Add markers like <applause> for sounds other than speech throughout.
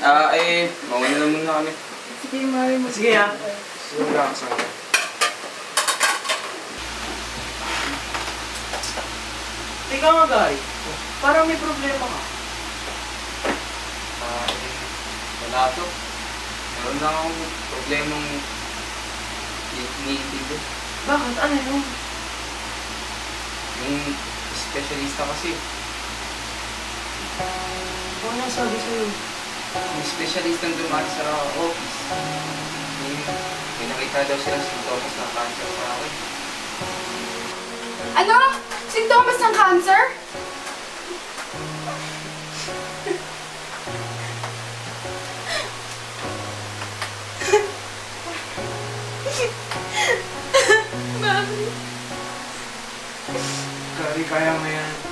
Ah, eh, mauna na muna kami. Sige, mami. Mag- Sige ha. Sige lang, sa akin. Tika nga, Gary. Parang may problema ka. Ah, eh, wala to. Meron lang akong problemang iniintindi. Bakit? Ano yun? Yung specialista kasi, Ano nang sabi sa'yo? yung specialist ang dumati sa office. May, may nakita daw sila sintomas ng cancer sa akin. Ano? Sintomas ng cancer? Mami. Gary, kaya mo yan.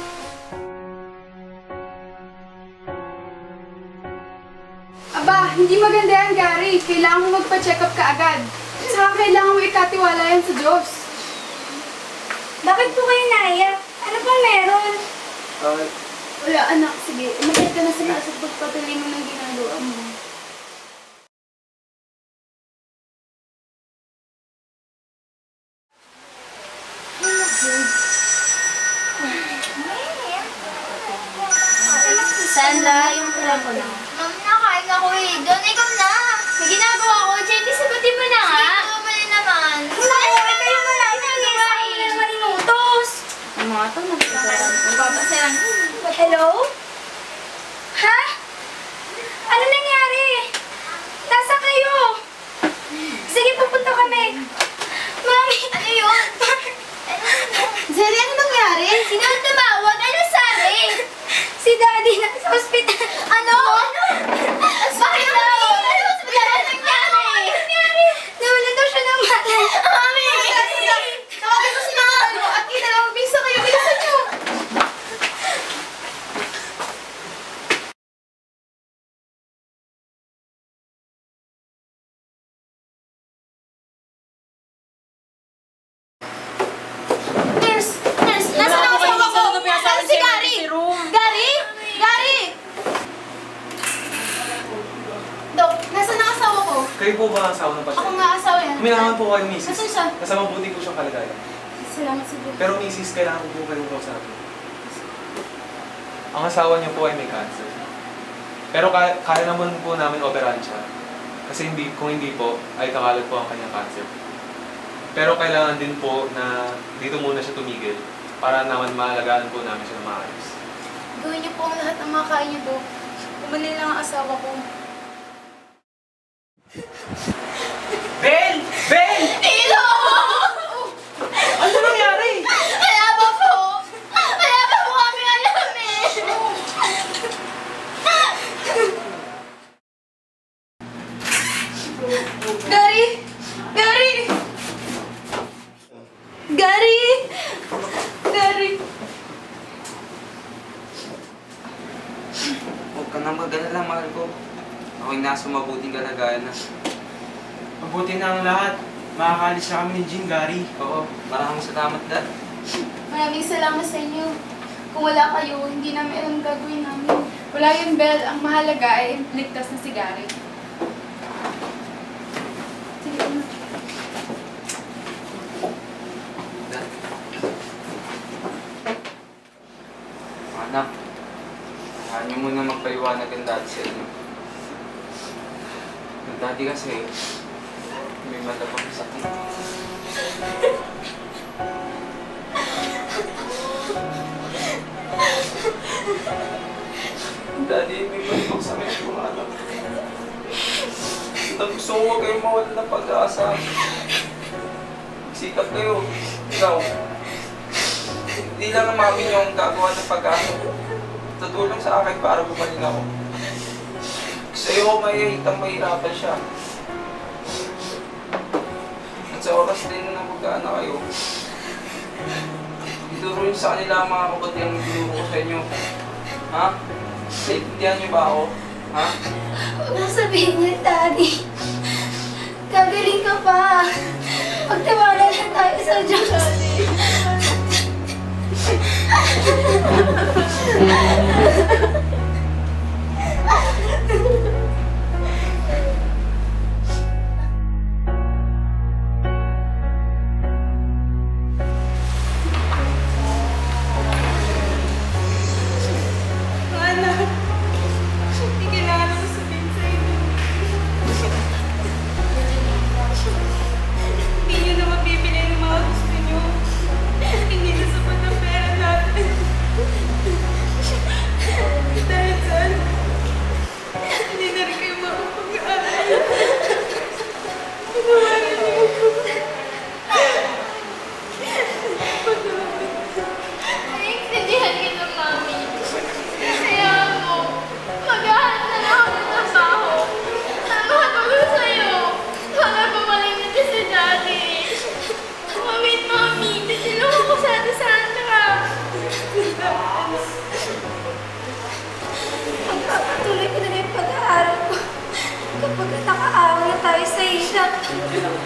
Hindi maganda yan, Gary. Kailangan mo magpa-check up ka agad. Saka kailangan mo ikatiwala yan sa Diyos. Bakit po kayo naiyak? Ano pong meron? Ah, Wala, anak. Sige, umakit ka na sa taas at pagpatuloy mo ng ginagawa mo. Sanda yung telepono. Ma'am, nakain ako eh. Doon, ikaw na. May ginagawa ko. Jenny, sagutin mo na nga. Sige, na naman. Wala ko, eh, kayo malapit na sa akin na naman inutos. Ang mga to, nagpapasayan. Hello? Ha? Ano nangyari? Nasa kayo? Sige, pupunta kami. Mami! Ano yun? <laughs> Zeri, ano nangyari? Sino ang tumawag? Ano sabi? Si Daddy nasa ospital. Ano? Bakit daw? Ano hospital? Ano nangyari? Nawalan daw siya ng malay. Mami! Tawagin ko si Mama mo at kinalawag bisa kayo. Bilisan niyo! Nurse! Nurse! Nasaan ang asawa ko? Nasaan si Gary? Gary? Gary! Dok, nasaan ang asawa ko? Kayo po ba asawa ng Ako pasyente? nga asawa yan. Uminahan po kayo, misis. Nasaan siya? Nasa mabuti po siyang kalagayan. Salamat sa Diyos. Pero misis, kailangan ko po kayong kausapin. Ang asawa niyo po ay may cancer. Pero kaya, kaya naman po namin operahan siya. Kasi hindi, kung hindi po, ay kakalat po ang kanyang cancer. Pero kailangan din po na dito muna siya tumigil para naman maalagaan po namin siya ng maayos. Gawin niyo po ang lahat ng mga kaya niyo, Dok. Umanin lang ang asawa ko. Bel! Bel! Tilo! Ano nangyari? Wala pa po! Wala pa po kami alam eh! Gary! Gary! Gary! Gary! huwag ka nang mag-alala, mahal ko. Ako'y nasa mabuting kalagayan na. Mabuti na ang lahat. Makakalis na kami ni Jean, Gary. Oo, maraming salamat, Dad. Maraming salamat sa inyo. Kung wala kayo, hindi namin alam gagawin namin. Wala yun, Bel. Ang mahalaga ay ligtas na si Gary. Sige, ano? Anak, kaya niyo muna magpaliwanag ang dati sa inyo. Ang dati kasi, may malabang sakit. Ang dati, may malabang sakit yung mga anak. Ang gusto ko huwag kayong mawala ng pag-asa. Sikap kayo. Ikaw, hindi lang ang mami niyo ang gagawa ng pag-asa. Tutulong sa akin para gumaling ako. Sa iyo, may hitang mahirapan siya. At sa oras din na mag-aana kayo, ituro niyo sa kanila mga kabati ang ituro ko sa inyo. Ha? Naintindihan niyo ba ako? Ha? Huwag mo sabihin niya, Daddy. Gagaling ka pa. Magtiwala lang tayo sa Diyos. <laughs> isso aí.